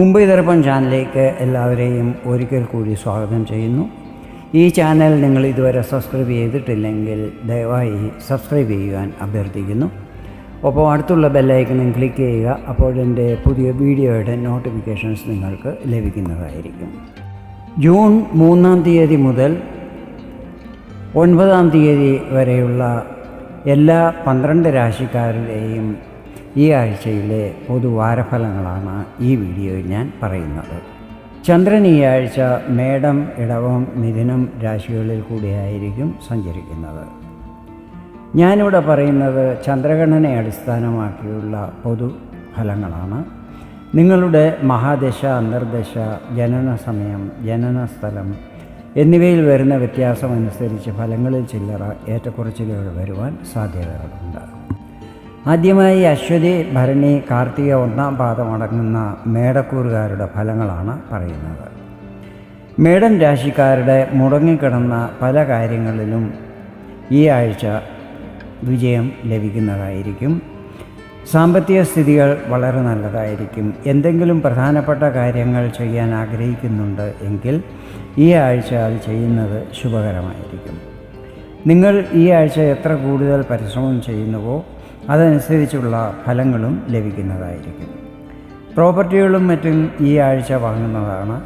മുംബൈ ദർപ്പൺ ചാനലിലേക്ക് എല്ലാവരെയും ഒരിക്കൽ കൂടി സ്വാഗതം ചെയ്യുന്നു. ഈ ചാനൽ നിങ്ങൾ ഇതുവരെ സബ്സ്ക്രൈബ് ചെയ്തിട്ടില്ലെങ്കിൽ ദയവായി സബ്സ്ക്രൈബ് ചെയ്യുവാൻ അഭ്യർത്ഥിക്കുന്നു. ഒപ്പം അടുത്തുള്ള ബെല്ലൈക്കണും ക്ലിക്ക് ചെയ്യുക അപ്പോൾ എന്റെ പുതിയ വീഡിയോയുടെ നോട്ടിഫിക്കേഷൻസ് നിങ്ങൾക്ക് ലഭിക്കുന്നതായിരിക്കും. ജൂൺ മൂന്നാം തീയതി മുതൽ ഒൻപതാം തീയതി വരെയുള്ള എല്ലാ പന്ത്രണ്ട് രാശിക്കാരുടെയും ഈ ആഴ്ചയിലെ പൊതുവാരഫലങ്ങളാണ് ഈ വീഡിയോയിൽ ഞാൻ പറയുന്നത്. ചന്ദ്രൻ ഈ ആഴ്ച മേടം ഇടവം മിഥുനം രാശികളിൽ കൂടിയായിരിക്കും സഞ്ചരിക്കുന്നത്. ഞാനിവിടെ പറയുന്നത് ചന്ദ്രഗണനെ അടിസ്ഥാനമാക്കിയുള്ള പൊതു ഫലങ്ങളാണ്. നിങ്ങളുടെ മഹാദശ അന്തർദശ ജനന സമയം ജനന സ്ഥലം എന്നിവയിൽ വരുന്ന വ്യത്യാസമനുസരിച്ച് ഫലങ്ങളിൽ ചില്ലറ ഏറ്റക്കുറച്ചിലുകൾ വരുവാൻ സാധ്യതകളുണ്ട്. ആദ്യമായി അശ്വതി ഭരണി കാർത്തിക ഒന്നാം പാദമടങ്ങുന്ന മേടക്കൂറുകാരുടെ ഫലങ്ങളാണ് പറയുന്നത്. മേടം രാശിക്കാരുടെ മുടങ്ങിക്കിടന്ന പല കാര്യങ്ങളിലും ഈ ആഴ്ച വിജയം ലഭിക്കുന്നതായിരിക്കും. സാമ്പത്തിക സ്ഥിതികൾ വളരെ നല്ലതായിരിക്കും. എന്തെങ്കിലും പ്രധാനപ്പെട്ട കാര്യങ്ങൾ ചെയ്യാൻ ആഗ്രഹിക്കുന്നുണ്ട് എങ്കിൽ ഈ ആഴ്ച അത് ചെയ്യുന്നത് ശുഭകരമായിരിക്കും. നിങ്ങൾ ഈ ആഴ്ച എത്ര കൂടുതൽ പരിശ്രമം ചെയ്യുന്നുവോ അതനുസരിച്ചുള്ള ഫലങ്ങളും ലഭിക്കുന്നതായിരിക്കും. പ്രോപ്പർട്ടികളും മറ്റും ഈ ആഴ്ച വാങ്ങുന്നതാണ്.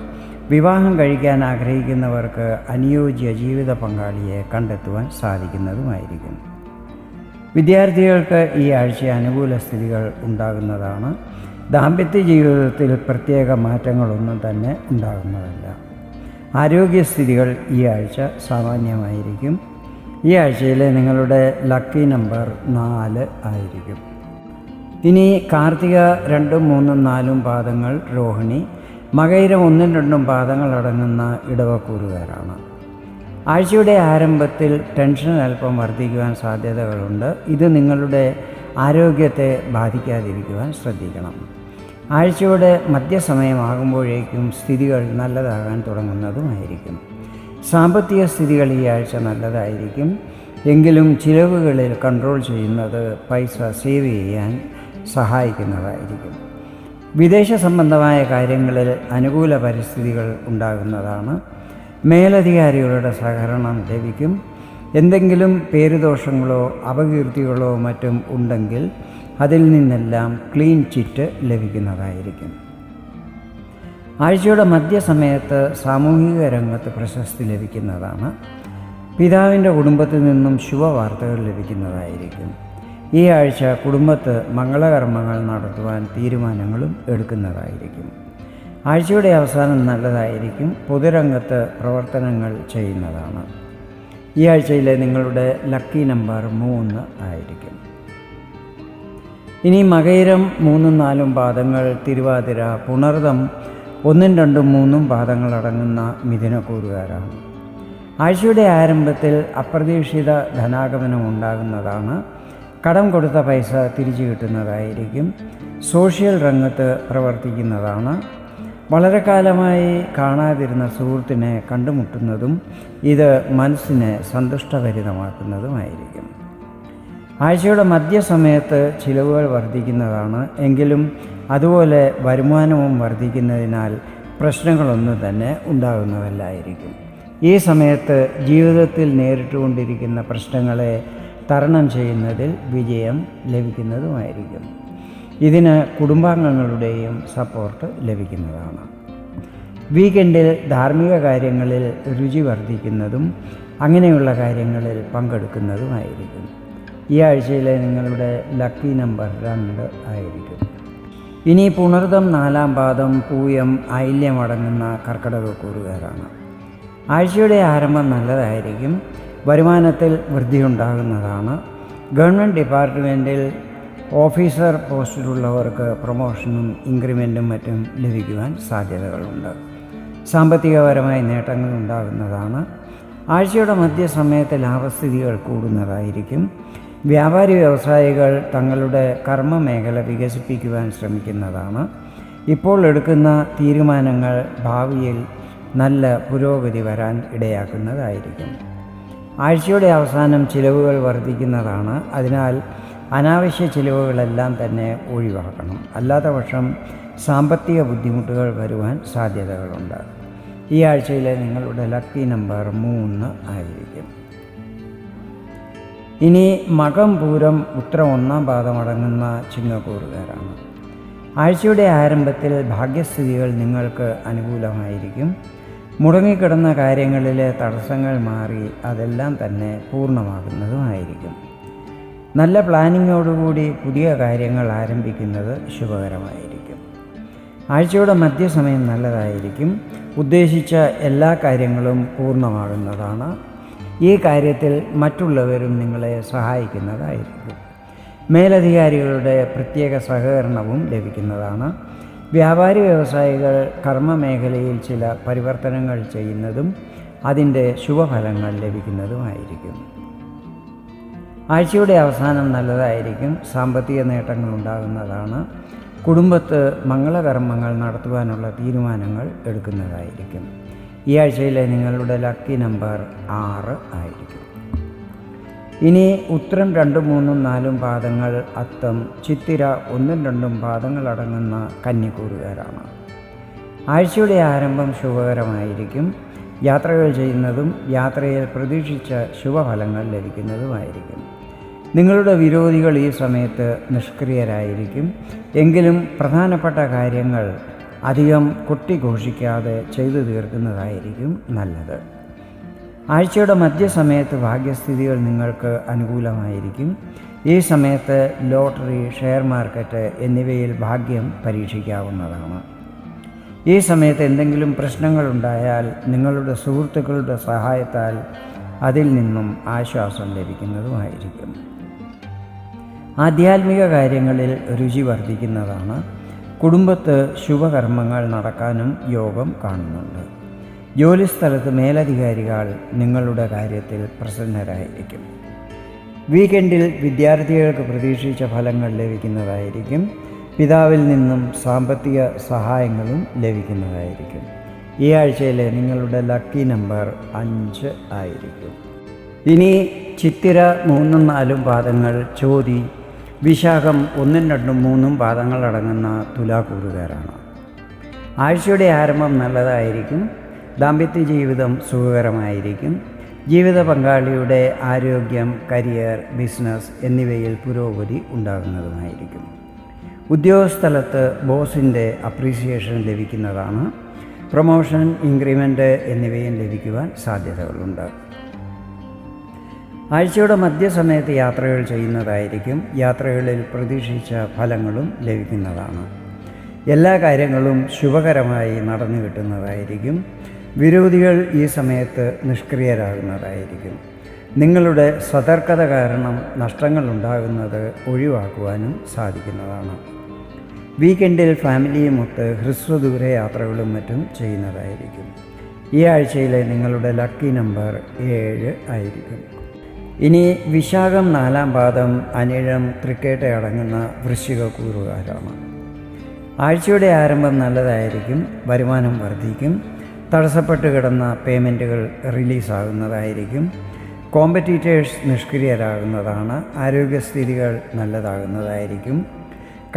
വിവാഹം കഴിക്കാൻ ആഗ്രഹിക്കുന്നവർക്ക് അനുയോജ്യ ജീവിത പങ്കാളിയെ കണ്ടെത്തുവാൻ സാധിക്കുന്നതുമായിരിക്കും. വിദ്യാർത്ഥികൾക്ക് ഈ ആഴ്ച അനുകൂല സ്ഥിതികൾ ഉണ്ടാകുന്നതാണ്. ദാമ്പത്യ ജീവിതത്തിൽ പ്രത്യേക മാറ്റങ്ങളൊന്നും തന്നെ ഉണ്ടാകുന്നതല്ല. ആരോഗ്യസ്ഥിതികൾ ഈ ആഴ്ച സാമാന്യമായിരിക്കും. ഈ ആഴ്ചയിലെ നിങ്ങളുടെ ലക്കി നമ്പർ നാല് ആയിരിക്കും. ഇനി കാർത്തിക രണ്ടും മൂന്നും നാലും പാദങ്ങൾ രോഹിണി മകയിരം ഒന്നും രണ്ടും പാദങ്ങൾ അടങ്ങുന്ന ഇടവക്കൂറുകാരാണ്. ആഴ്ചയുടെ ആരംഭത്തിൽ ടെൻഷൻ അല്പം വർദ്ധിക്കുവാൻ സാധ്യതകളുണ്ട്. ഇത് നിങ്ങളുടെ ആരോഗ്യത്തെ ബാധിക്കാതിരിക്കുവാൻ ശ്രദ്ധിക്കണം. ആഴ്ചയുടെ മധ്യസമയമാകുമ്പോഴേക്കും സ്ഥിതികൾ നല്ലതാകാൻ തുടങ്ങുന്നതുമായിരിക്കും. സാമ്പത്തിക സ്ഥിതികൾ ഈ ആഴ്ച നല്ലതായിരിക്കും. എങ്കിലും ചിലവുകളിൽ കൺട്രോൾ ചെയ്യുന്നത് പൈസ സേവ് ചെയ്യാൻ സഹായിക്കുന്നതായിരിക്കും. വിദേശ സംബന്ധമായ കാര്യങ്ങളിൽ അനുകൂല പരിസ്ഥിതികൾ ഉണ്ടാകുന്നതാണ്. മേലധികാരികളുടെ സഹകരണം ലഭിക്കും. എന്തെങ്കിലും പേരുദോഷങ്ങളോ അപകീർത്തികളോ മറ്റും ഉണ്ടെങ്കിൽ അതിൽ നിന്നെല്ലാം ക്ലീൻ ചിറ്റ് ലഭിക്കുന്നതായിരിക്കും. ആഴ്ചയുടെ മധ്യസമയത്ത് സാമൂഹിക രംഗത്ത് പ്രശസ്തി ലഭിക്കുന്നതാണ്. പിതാവിന്റെ കുടുംബത്തിൽ നിന്നും ശുഭവാർത്തകൾ ലഭിക്കുന്നതായിരിക്കും. ഈ ആഴ്ച കുടുംബത്ത് മംഗളകർമ്മങ്ങൾ നടത്തുവാൻ തീരുമാനങ്ങളും എടുക്കുന്നതായിരിക്കും. ആഴ്ചയുടെ അവസാനം നല്ലതായിരിക്കും. പൊതുരംഗത്ത് പ്രവർത്തനങ്ങൾ ചെയ്യുന്നതാണ്. ഈ ആഴ്ചയിലെ നിങ്ങളുടെ ലക്കി നമ്പർ മൂന്ന് ആയിരിക്കും. ഇനി മകയിരം മൂന്നും നാലും പാദങ്ങൾ തിരുവാതിര പുണർതം ഒന്നും രണ്ടും മൂന്നും പാദങ്ങളടങ്ങുന്ന മിഥുനക്കൂറുകാരാണ് ആഴ്ചയുടെ ആരംഭത്തിൽ അപ്രതീക്ഷിത ധനാഗമനം ഉണ്ടാകുന്നതാണ്. കടം കൊടുത്ത പൈസ തിരിച്ചു കിട്ടുന്നതായിരിക്കും. സോഷ്യൽ രംഗത്ത് പ്രവർത്തിക്കുന്നതാണ്. വളരെ കാലമായി കാണാതിരുന്ന സുഹൃത്തിനെ കണ്ടുമുട്ടുന്നതും ഇത് മനസ്സിനെ സന്തുഷ്ടഭരിതമാക്കുന്നതുമായിരിക്കും. ആഴ്ചയുടെ മധ്യസമയത്ത് ചിലവുകൾ വർദ്ധിക്കുന്നതാണ്. എങ്കിലും അതുപോലെ വരുമാനവും വർദ്ധിക്കുന്നതിനാൽ പ്രശ്നങ്ങളൊന്നും തന്നെ ഉണ്ടാകുന്നതല്ലായിരിക്കും. ഈ സമയത്ത് ജീവിതത്തിൽ നേരിട്ടുകൊണ്ടിരിക്കുന്ന പ്രശ്നങ്ങളെ തരണം ചെയ്യുന്നതിൽ വിജയം ലഭിക്കുന്നതുമായിരിക്കും. ഇതിന് കുടുംബാംഗങ്ങളുടെയും സപ്പോർട്ട് ലഭിക്കുന്നതാണ്. വീക്കെൻഡിൽ ധാർമ്മിക കാര്യങ്ങളിൽ രുചി വർദ്ധിക്കുന്നതും അങ്ങനെയുള്ള കാര്യങ്ങളിൽ പങ്കെടുക്കുന്നതുമായിരിക്കും. ഈ ആഴ്ചയിലെ നിങ്ങളുടെ ലക്കി നമ്പർ രണ്ട് ആയിരിക്കും. ഇനി പുണർദം നാലാം പാദം പൂയം ഐല്യം അടങ്ങുന്ന കർക്കിടക കൂറുകാരാണ്. ആഴ്ചയുടെ ആരംഭം നല്ലതായിരിക്കും. വരുമാനത്തിൽ വൃദ്ധിയുണ്ടാകുന്നതാണ്. ഗവൺമെന്റ് ഡിപ്പാർട്ട്മെന്റിൽ ഓഫീസർ പോസ്റ്റിലുള്ളവർക്ക് പ്രൊമോഷനും ഇൻക്രിമെന്റും മറ്റും ലഭിക്കുവാൻ സാധ്യതകളുണ്ട്. സാമ്പത്തികപരമായ നേട്ടങ്ങൾ ഉണ്ടാകുന്നതാണ്. ആഴ്ചയുടെ മധ്യസമയത്ത് ലാഭസ്ഥിതികൾ കൂടുന്നതായിരിക്കും. വ്യാപാരി വ്യവസായികൾ തങ്ങളുടെ കർമ്മ മേഖല വികസിപ്പിക്കുവാൻ ശ്രമിക്കുന്നതാണ്. ഇപ്പോൾ എടുക്കുന്ന തീരുമാനങ്ങൾ ഭാവിയിൽ നല്ല പുരോഗതി വരാൻ ഇടയാക്കുന്നതായിരിക്കും. ആഴ്ചയുടെ അവസാനം ചിലവുകൾ വർദ്ധിക്കുന്നതാണ്. അതിനാൽ അനാവശ്യ ചിലവുകളെല്ലാം തന്നെ ഒഴിവാക്കണം. അല്ലാത്ത പക്ഷം സാമ്പത്തിക ബുദ്ധിമുട്ടുകൾ വരുവാൻ സാധ്യതകളുണ്ട്. ഈ ആഴ്ചയിലെ നിങ്ങളുടെ ലക്കി നമ്പർ മൂന്ന് ആയിരിക്കും. ഇനി മകം പൂരം ഉത്ര ഒന്നാം പാദമടങ്ങുന്ന ചിങ്ങക്കൂറുകാരാണ്. ആഴ്ചയുടെ ആരംഭത്തിൽ ഭാഗ്യസ്ഥിതികൾ നിങ്ങൾക്ക് അനുകൂലമായിരിക്കും. മുടങ്ങിക്കിടന്ന കാര്യങ്ങളിലെ തടസ്സങ്ങൾ മാറി അതെല്ലാം തന്നെ പൂർണമാകുന്നതുമായിരിക്കും നല്ല പ്ലാനിങ്ങോടുകൂടി പുതിയ കാര്യങ്ങൾ ആരംഭിക്കുന്നത് ശുഭകരമായിരിക്കും. ആഴ്ചയുടെ മധ്യസമയം നല്ലതായിരിക്കും. ഉദ്ദേശിച്ച എല്ലാ കാര്യങ്ങളും പൂർണമാകുന്നതാണ്. ഈ കാര്യത്തിൽ മറ്റുള്ളവരും നിങ്ങളെ സഹായിക്കുന്നതായിരിക്കും. മേലധികാരികളുടെ പ്രത്യേക സഹകരണവും ലഭിക്കുന്നതാണ്. വ്യാപാരി വ്യവസായികൾ കർമ്മ മേഖലയിൽ ചില പരിവർത്തനങ്ങൾ ചെയ്യുന്നതും അതിന്റെ ശുഭഫലങ്ങൾ ലഭിക്കുന്നതുമായിരിക്കും. ആഴ്ചയുടെ അവസാനം നല്ലതായിരിക്കും. സാമ്പത്തിക നേട്ടങ്ങൾ ഉണ്ടാകുന്നതാണ്. കുടുംബത്ത് മംഗളകർമ്മങ്ങൾ നടത്തുവാനുള്ള തീരുമാനങ്ങൾ എടുക്കുന്നതായിരിക്കും. ഈ ആഴ്ചയിലെ നിങ്ങളുടെ ലക്കി നമ്പർ ആറ് ആയിരിക്കും. ഇനി ഉത്തരം രണ്ടും മൂന്നും നാലും പാദങ്ങൾ അത്തം ചിത്തിര ഒന്നും രണ്ടും പാദങ്ങൾ അടങ്ങുന്ന കന്നിക്കൂറുകാരാണ്. ആഴ്ചയുടെ ആരംഭം ശുഭകരമായിരിക്കും. യാത്രകൾ ചെയ്യുന്നതും യാത്രയിൽ പ്രതീക്ഷിച്ച ശുഭഫലങ്ങൾ ലഭിക്കുന്നതുമായിരിക്കും. നിങ്ങളുടെ വിരോധികൾ ഈ സമയത്ത് നിഷ്ക്രിയരായിരിക്കും. എങ്കിലും പ്രധാനപ്പെട്ട കാര്യങ്ങൾ അധികം കൊട്ടിഘോഷിക്കാതെ ചെയ്തു തീർക്കുന്നതായിരിക്കും നല്ലത്. ആഴ്ചയുടെ മധ്യസമയത്ത് ഭാഗ്യസ്ഥിതികൾ നിങ്ങൾക്ക് അനുകൂലമായിരിക്കും. ഈ സമയത്ത് ലോട്ടറി ഷെയർ മാർക്കറ്റ് എന്നിവയിൽ ഭാഗ്യം പരീക്ഷിക്കാവുന്നതാണ്. ഈ സമയത്ത് എന്തെങ്കിലും പ്രശ്നങ്ങളുണ്ടായാൽ നിങ്ങളുടെ സുഹൃത്തുക്കളുടെ സഹായത്താൽ അതിൽ നിന്നും ആശ്വാസം ലഭിക്കുന്നതുമായിരിക്കും. ആധ്യാത്മിക കാര്യങ്ങളിൽ രുചി വർദ്ധിക്കുന്നതാണ്. കുടുംബത്ത് ശുഭകർമ്മങ്ങൾ നടക്കാനും യോഗം കാണുന്നുണ്ട്. ജോലിസ്ഥലത്ത് മേലധികാരികൾ നിങ്ങളുടെ കാര്യത്തിൽ പ്രസന്നരായിരിക്കും. വീക്കെൻഡിൽ വിദ്യാർത്ഥികൾക്ക് പ്രതീക്ഷിച്ച ഫലങ്ങൾ ലഭിക്കുന്നതായിരിക്കും. പിതാവിൽ നിന്നും സാമ്പത്തിക സഹായങ്ങളും ലഭിക്കുന്നതായിരിക്കും. ഈ ആഴ്ചയിലെ നിങ്ങളുടെ ലക്കി നമ്പർ അഞ്ച് ആയിരിക്കും. ഇനി ചിത്തിര മൂന്നും നാലും പാദങ്ങൾ ചോതി വിശാഖം ഒന്നും രണ്ടും മൂന്നും പാദങ്ങളടങ്ങുന്ന തുലാക്കൂറുകാരാണ് ആഴ്ചയുടെ ആരംഭം നല്ലതായിരിക്കും ദാമ്പത്യ ജീവിതം സുഖകരമായിരിക്കും ജീവിത പങ്കാളിയുടെ ആരോഗ്യം കരിയർ ബിസിനസ് എന്നിവയിൽ പുരോഗതി ഉണ്ടാകുന്നതുമായിരിക്കും. ഉദ്യോഗസ്ഥലത്ത് ബോസിന്റെ അപ്രീസിയേഷൻ ലഭിക്കുന്നതാണ് പ്രൊമോഷൻ ഇൻക്രിമെന്റ് എന്നിവയും ലഭിക്കുവാൻ സാധ്യതകളുണ്ട്. ആഴ്ചയുടെ മധ്യസമയത്ത് യാത്രകൾ ചെയ്യുന്നതായിരിക്കും. യാത്രകളിൽ പ്രതീക്ഷിച്ച ഫലങ്ങളും ലഭിക്കുന്നതാണ്. എല്ലാ കാര്യങ്ങളും ശുഭകരമായി നടന്നു കിട്ടുന്നതായിരിക്കും. വിരോധികൾ ഈ സമയത്ത് നിഷ്ക്രിയരാകുന്നതായിരിക്കും. നിങ്ങളുടെ സതർക്കത കാരണം നഷ്ടങ്ങൾ ഉണ്ടാകുന്നത് ഒഴിവാക്കുവാനും സാധിക്കുന്നതാണ്. വീക്കെൻഡിൽ ഫാമിലിയുമൊത്ത് ഹ്രസ്വദൂര യാത്രകളും മറ്റും ചെയ്യുന്നതായിരിക്കും. ഈ ആഴ്ചയിലെ നിങ്ങളുടെ ലക്കി നമ്പർ ഏഴ് ആയിരിക്കും. ഇനി വിശാഖം നാലാം പാദം അനിഴം തൃക്കേട്ട അടങ്ങുന്ന വൃശ്ചിക കൂറുകാരാണ്. ആഴ്ചയുടെ ആരംഭം നല്ലതായിരിക്കും വരുമാനം വർദ്ധിക്കും തടസ്സപ്പെട്ട് കിടന്ന പേയ്മെന്റുകൾ റിലീസാകുന്നതായിരിക്കും കോമ്പറ്റീറ്റേഴ്സ് നിഷ്ക്രിയരാകുന്നതാണ് ആരോഗ്യസ്ഥിതികൾ നല്ലതാകുന്നതായിരിക്കും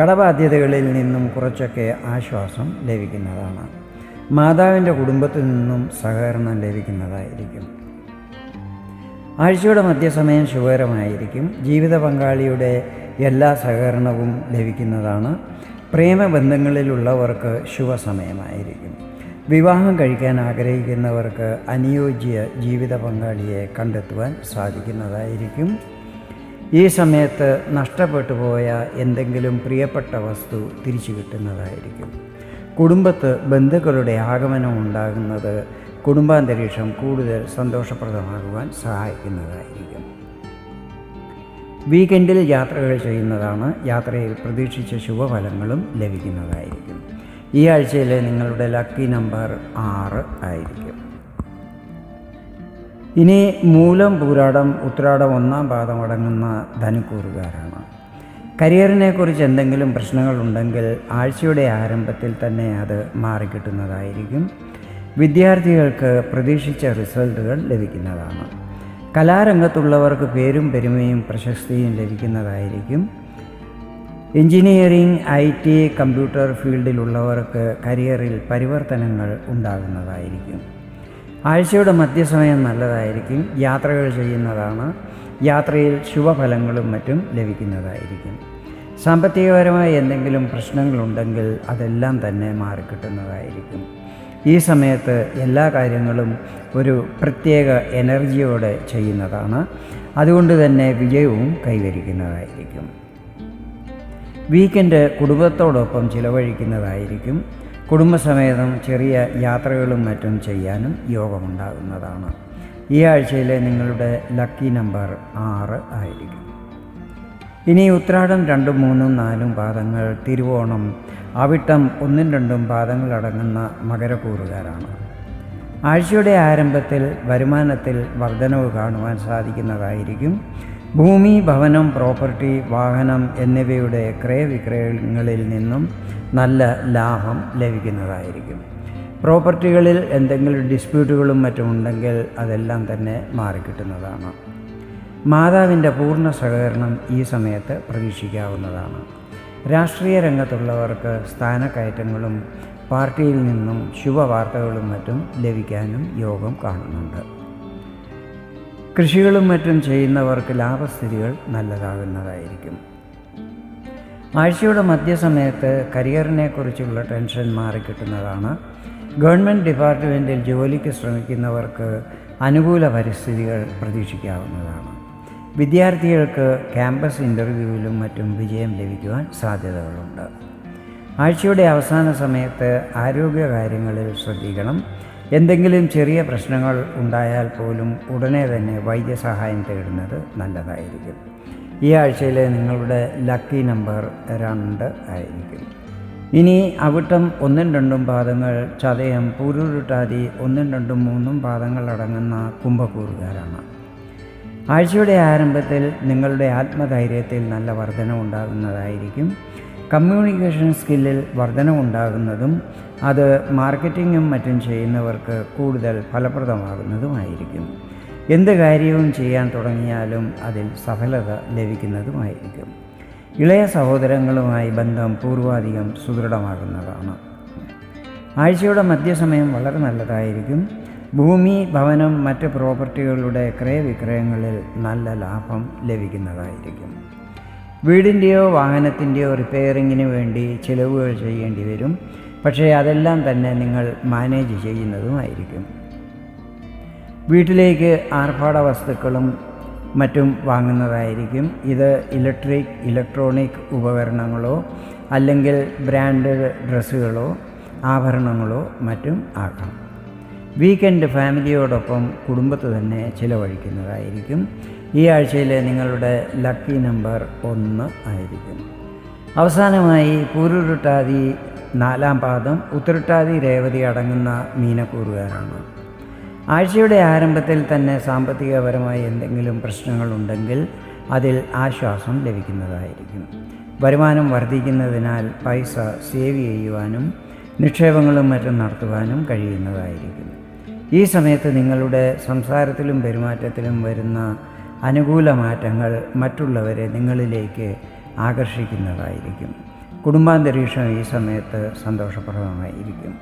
കടബാധ്യതകളിൽ നിന്നും കുറച്ചൊക്കെ ആശ്വാസം ലഭിക്കുന്നതാണ് മാതാവിന്റെ കുടുംബത്തിൽ നിന്നും സഹകരണം ലഭിക്കുന്നതായിരിക്കും. ആഴ്ചയുടെ മധ്യസമയം ശുഭകരമായിരിക്കും. ജീവിത പങ്കാളിയുടെ എല്ലാ സഹകരണവും ലഭിക്കുന്നതാണ്. പ്രേമബന്ധങ്ങളിലുള്ളവർക്ക് ശുഭസമയമായിരിക്കും. വിവാഹം കഴിക്കാൻ ആഗ്രഹിക്കുന്നവർക്ക് അനുയോജ്യ ജീവിത പങ്കാളിയെ കണ്ടെത്തുവാൻ സാധിക്കുന്നതായിരിക്കും. ഈ സമയത്ത് നഷ്ടപ്പെട്ടു പോയ എന്തെങ്കിലും പ്രിയപ്പെട്ട വസ്തു തിരിച്ചു കിട്ടുന്നതായിരിക്കും. കുടുംബത്ത് ബന്ധുക്കളുടെ ആഗമനം ഉണ്ടാകുന്നത് കുടുംബാന്തരീക്ഷം കൂടുതൽ സന്തോഷപ്രദമാകുവാൻ സഹായിക്കുന്നതായിരിക്കും. വീക്കെൻഡിൽ യാത്രകൾ ചെയ്യുന്നതാണ് യാത്രയിൽ പ്രതീക്ഷിച്ച ശുഭഫലങ്ങളും ലഭിക്കുന്നതായിരിക്കും. ഈ ആഴ്ചയിലെ നിങ്ങളുടെ ലക്കി നമ്പർ ആറ് ആയിരിക്കും. ഇനി മൂലം പൂരാടം ഉത്രാടം ഒന്നാം പാദം അടങ്ങുന്ന ധനുക്കൂറുകാരാണ്. കരിയറിനെക്കുറിച്ച് എന്തെങ്കിലും പ്രശ്നങ്ങളുണ്ടെങ്കിൽ ആഴ്ചയുടെ ആരംഭത്തിൽ തന്നെ അത് മാറിക്കിട്ടുന്നതായിരിക്കും. വിദ്യാർത്ഥികൾക്ക് പ്രതീക്ഷിച്ച റിസൾട്ടുകൾ ലഭിക്കുന്നതാണ്. കലാരംഗത്തുള്ളവർക്ക് പേരും പെരുമയും പ്രശസ്തിയും ലഭിക്കുന്നതായിരിക്കും. എഞ്ചിനീയറിംഗ് ഐ ടി കമ്പ്യൂട്ടർ ഫീൽഡിലുള്ളവർക്ക് കരിയറിൽ പരിവർത്തനങ്ങൾ ഉണ്ടാകുന്നതായിരിക്കും. ആഴ്ചയുടെ മധ്യസമയം നല്ലതായിരിക്കും. യാത്രകൾ ചെയ്യുന്നതാണ്. യാത്രയിൽ ശുഭഫലങ്ങളും മറ്റും ലഭിക്കുന്നതായിരിക്കും. സാമ്പത്തികപരമായ എന്തെങ്കിലും പ്രശ്നങ്ങളുണ്ടെങ്കിൽ അതെല്ലാം തന്നെ മാറിക്കിട്ടുന്നതായിരിക്കും. ഈ സമയത്ത് എല്ലാ കാര്യങ്ങളും ഒരു പ്രത്യേക എനർജിയോടെ ചെയ്യുന്നതാണ്. അതുകൊണ്ട് തന്നെ വിജയവും കൈവരിക്കുന്നതായിരിക്കും. വീക്കെൻഡ് കുടുംബത്തോടൊപ്പം ചിലവഴിക്കുന്നതായിരിക്കും. കുടുംബസമേതം ചെറിയ യാത്രകളും മറ്റും ചെയ്യാനും യോഗമുണ്ടാകുന്നതാണ്. ഈ ആഴ്ചയിലെ നിങ്ങളുടെ ലക്കി നമ്പർ ആറ് ആയിരിക്കും. ഇനി ഉത്രാടം രണ്ടും മൂന്നും നാലും പാദങ്ങൾ തിരുവോണം അവിട്ടം ഒന്നും രണ്ടും പാദങ്ങളടങ്ങുന്ന മകരക്കൂറുകാരാണ്. ആഴ്ചയുടെ ആരംഭത്തിൽ വരുമാനത്തിൽ വർധനവ് കാണുവാൻ സാധിക്കുന്നതായിരിക്കും. ഭൂമി ഭവനം പ്രോപ്പർട്ടി വാഹനം എന്നിവയുടെ ക്രയവിക്രയങ്ങളിൽ നിന്നും നല്ല ലാഭം ലഭിക്കുന്നതായിരിക്കും. പ്രോപ്പർട്ടികളിൽ എന്തെങ്കിലും ഡിസ്പ്യൂട്ടുകളും മറ്റും ഉണ്ടെങ്കിൽ അതെല്ലാം തന്നെ മാറിക്കിട്ടുന്നതാണ്. മാതാവിന്റെ പൂർണ സഹകരണം ഈ സമയത്ത് പ്രതീക്ഷിക്കാവുന്നതാണ്. രാഷ്ട്രീയ രംഗത്തുള്ളവർക്ക് സ്ഥാനക്കയറ്റങ്ങളും പാർട്ടിയിൽ നിന്നും ശുഭവാർത്തകളും മറ്റും ലഭിക്കാനും യോഗം കാണുന്നുണ്ട്. കൃഷികളും മറ്റും ചെയ്യുന്നവർക്ക് ലാഭസ്ഥിതികൾ നല്ലതാകുന്നതായിരിക്കും. ആഴ്ചയുടെ മധ്യസമയത്ത് കരിയറിനെക്കുറിച്ചുള്ള ടെൻഷൻ മാറിക്കിട്ടുന്നതാണ്. ഗവൺമെന്റ് ഡിപ്പാർട്ട്മെന്റിൽ ജോലിക്ക് ശ്രമിക്കുന്നവർക്ക് അനുകൂല പരിസ്ഥിതികൾ പ്രതീക്ഷിക്കാവുന്നതാണ്. വിദ്യാർത്ഥികൾക്ക് ക്യാമ്പസ് ഇന്റർവ്യൂവിലും മറ്റും വിജയം ലഭിക്കുവാൻ സാധ്യതകളുണ്ട്. ആഴ്ചയുടെ അവസാന സമയത്ത് ആരോഗ്യകാര്യങ്ങളിൽ ശ്രദ്ധിക്കണം. എന്തെങ്കിലും ചെറിയ പ്രശ്നങ്ങൾ ഉണ്ടായാൽ പോലും ഉടനെ തന്നെ വൈദ്യസഹായം തേടുന്നത് നല്ലതായിരിക്കും. ഈ ആഴ്ചയിലെ നിങ്ങളുടെ ലക്കി നമ്പർ രണ്ട് ആയിരിക്കും. ഇനി അവിട്ടം ഒന്നും രണ്ടും പാദങ്ങൾ ചതയം പൂരുരുട്ടാതി ഒന്നും രണ്ടും മൂന്നും പാദങ്ങൾ അടങ്ങുന്ന കുംഭക്കൂറുകാരാണ്. ആഴ്ചയുടെ ആരംഭത്തിൽ നിങ്ങളുടെ ആത്മധൈര്യത്തിൽ നല്ല വർധന ഉണ്ടാകുന്നതായിരിക്കും. കമ്മ്യൂണിക്കേഷൻ സ്കില്ലിൽ വർധനമുണ്ടാകുന്നതും അത് മാർക്കറ്റിങ്ങും മറ്റും ചെയ്യുന്നവർക്ക് കൂടുതൽ ഫലപ്രദമാകുന്നതുമായിരിക്കും. എന്ത് കാര്യവും ചെയ്യാൻ തുടങ്ങിയാലും അതിൽ സഫലത ലഭിക്കുന്നതുമായിരിക്കും. ഇളയ സഹോദരങ്ങളുമായി ബന്ധം പൂർവാധികം സുദൃഢമാകുന്നതാണ്. ആഴ്ചയുടെ മധ്യസമയം വളരെ നല്ലതായിരിക്കും. ഭൂമി ഭവനം മറ്റ് പ്രോപ്പർട്ടികളുടെ ക്രയവിക്രയങ്ങളിൽ നല്ല ലാഭം ലഭിക്കുന്നതായിരിക്കും. വീടിന്റെയോ വാഹനത്തിന്റെയോ റിപ്പയറിങ്ങിന് വേണ്ടി ചിലവുകൾ ചെയ്യേണ്ടി വരും. പക്ഷേ അതെല്ലാം തന്നെ നിങ്ങൾ മാനേജ് ചെയ്യുന്നതുമായിരിക്കും. വീട്ടിലേക്ക് ആർഭാട വസ്തുക്കളും മറ്റും വാങ്ങുന്നതായിരിക്കും. ഇത് ഇലക്ട്രിക് ഇലക്ട്രോണിക് ഉപകരണങ്ങളോ അല്ലെങ്കിൽ ബ്രാൻഡഡ് ഡ്രസ്സുകളോ ആഭരണങ്ങളോ മറ്റും ആകാം. വീക്കെൻഡ് ഫാമിലിയോടൊപ്പം കുടുംബത്ത് തന്നെ ചിലവഴിക്കുന്നതായിരിക്കും. ഈ ആഴ്ചയിലെ നിങ്ങളുടെ ലക്കി നമ്പർ ഒന്ന് ആയിരിക്കും. അവസാനമായി പൂരുരുട്ടാതി നാലാം പാദം ഉത്തരട്ടാതി രേവതി അടങ്ങുന്ന മീനക്കൂറുകാരാണ്. ആഴ്ചയുടെ ആരംഭത്തിൽ തന്നെ സാമ്പത്തികപരമായി എന്തെങ്കിലും പ്രശ്നങ്ങളുണ്ടെങ്കിൽ അതിൽ ആശ്വാസം ലഭിക്കുന്നതായിരിക്കും. വരുമാനം വർദ്ധിക്കുന്നതിനാൽ പൈസ സേവ് ചെയ്യുവാനും നിക്ഷേപങ്ങളും മറ്റും നടത്തുവാനും കഴിയുന്നതായിരിക്കും. ഈ സമയത്ത് നിങ്ങളുടെ സംസാരത്തിലും പെരുമാറ്റത്തിലും വരുന്ന അനുകൂല മാറ്റങ്ങൾ മറ്റുള്ളവരെ നിങ്ങളിലേക്ക് ആകർഷിക്കുന്നതായിരിക്കും. കുടുംബാന്തരീക്ഷം ഈ സമയത്ത് സന്തോഷപ്രദമായിരിക്കും.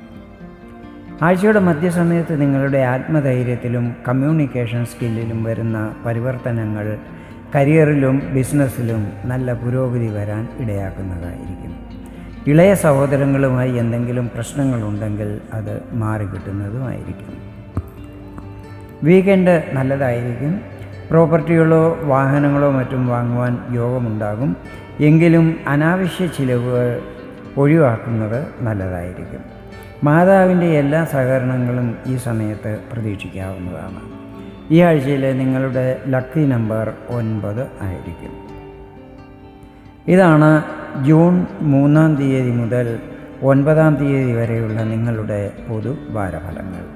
ആഴ്ചയുടെ മധ്യസമയത്ത് നിങ്ങളുടെ ആത്മധൈര്യത്തിലും കമ്മ്യൂണിക്കേഷൻ സ്കില്ലിലും വരുന്ന പരിവർത്തനങ്ങൾ കരിയറിലും ബിസിനസ്സിലും നല്ല പുരോഗതി വരാൻ ഇടയാക്കുന്നതായിരിക്കും. ഇളയ സഹോദരങ്ങളുമായി എന്തെങ്കിലും പ്രശ്നങ്ങളുണ്ടെങ്കിൽ അത് മാറിക്കിട്ടുന്നതുമായിരിക്കും. വീക്കെൻഡ് നല്ലതായിരിക്കും. പ്രോപ്പർട്ടികളോ വാഹനങ്ങളോ മറ്റും വാങ്ങുവാൻ യോഗമുണ്ടാകും. എങ്കിലും അനാവശ്യ ചിലവുകൾ ഒഴിവാക്കുന്നത് നല്ലതായിരിക്കും. മാതാവിന്റെ എല്ലാ സഹകരണങ്ങളും ഈ സമയത്ത് പ്രതീക്ഷിക്കാവുന്നതാണ്. ഈ ആഴ്ചയിലെ നിങ്ങളുടെ ലക്കി നമ്പർ ഒൻപത് ആയിരിക്കും. ഇതാണ് ജൂൺ മൂന്നാം തീയതി മുതൽ ഒൻപതാം തീയതി വരെയുള്ള നിങ്ങളുടെ പൊതു വാരഫലങ്ങൾ